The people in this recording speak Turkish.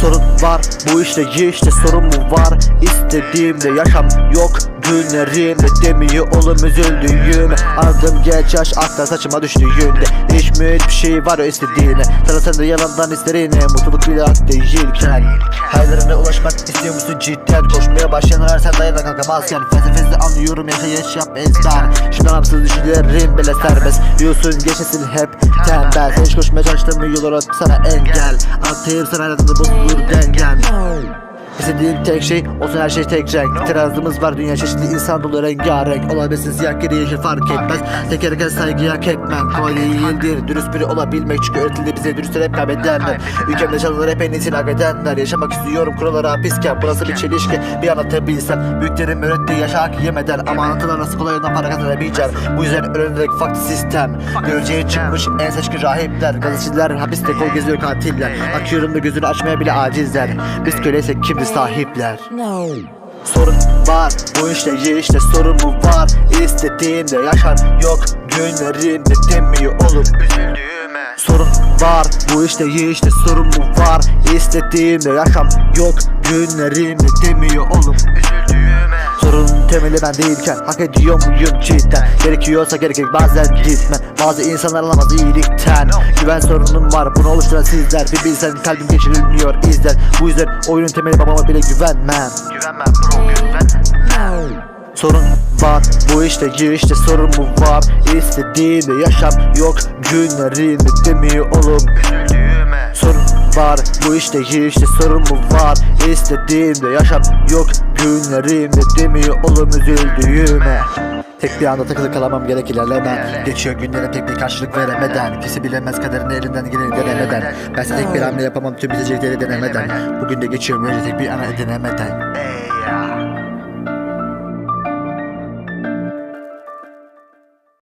Sorun var bu işte işte sorun mu var? İstediğimde yaşam yok Günlerimde demiyor oğlum üzüldüğümü Anladım geç yaş akla saçıma düştüğünde Değişmiyor hiçbir şey var o istediğine. Sen de yalandan isterini Mutluluk bile hak değilken Hayallerine ulaşmak istiyor musun cidden Koşmaya başlayanlar sen dayana kalkamazken Felsefesi anlıyorum yaşa yaş yap ezber. Şimdi anlamsız düşüncelerim bile serbest. Diyorsun geçesin hep tembel. Sen hiç koşmaya çalıştığın yollara sana engel. Anlatayım sana hayatında bozulur dengen İstediğin tek şey olsun her şey tek renk. İtirazımız var dünya çeşitli insan dolu rengarenk. Olabilirsin siyah gri yeşil fark etmez. Tekerken saygıya hak etmem. Kolay değildir dürüst biri olabilmek. Çünkü öğretildi bize dürüstler hep kaybedenler Ülkemde çalınır hep en iyisini hak edenler. Yaşamak istiyorum kurallara hapisken Burası bir çelişki bir anlatabilsem Büyüklerim öğrettiği yaşa hak yemeden. Ama anlatılan nasıl kolay yoldan para kazanabileceğim Bu yüzden öğrenilerek farklı sistem. Göreceği çıkmış en seçkin rahipler. Gazeteciler hapiste kol geziyor katiller. Akıyorum da gözünü açmaya bile acizler. Biz köleysek kimdi sahipler. Sorun var bu işte işte sorun mu var. İstediğimde yaşan yok günlerimde demiyor oğlum üzüldüğüme. Sorun var bu işte işte sorun mu var. İstediğimde yaşam yok günlerimde demiyor oğlum üzüldüğüme temeli ben değilken hak ediyor muyum cidden? Gerekiyorsa gerekir bazen gitme Bazı insanlar alamaz iyilikten. Güven sorunum var bunu oluşturan sizler. Bir bilsen kalbim geçirilmiyor izler Bu yüzden oyunun temeli babama bile güvenmem. Güvenmem bro güvenmem. Sorun var bu işte işte sorun mu var? İstediğimde yaşam yok günlerimde demiyor oğlum var. Bu işte işte sorun mu var? İstediğimde yaşam yok günlerimde. Demiyor oğlum üzüldüğüme. Tek bir anda takılı kalamam gerek ilerlemem. Geçiyor günlerim tek bir karşılık veremeden. Kimse bilemez kaderini elinden geleni denemeden. Ben tek bir hamle yapamam tüm bitecekleri denemeden. Bugün de geçiyorum öyle tek bir ana edinemeden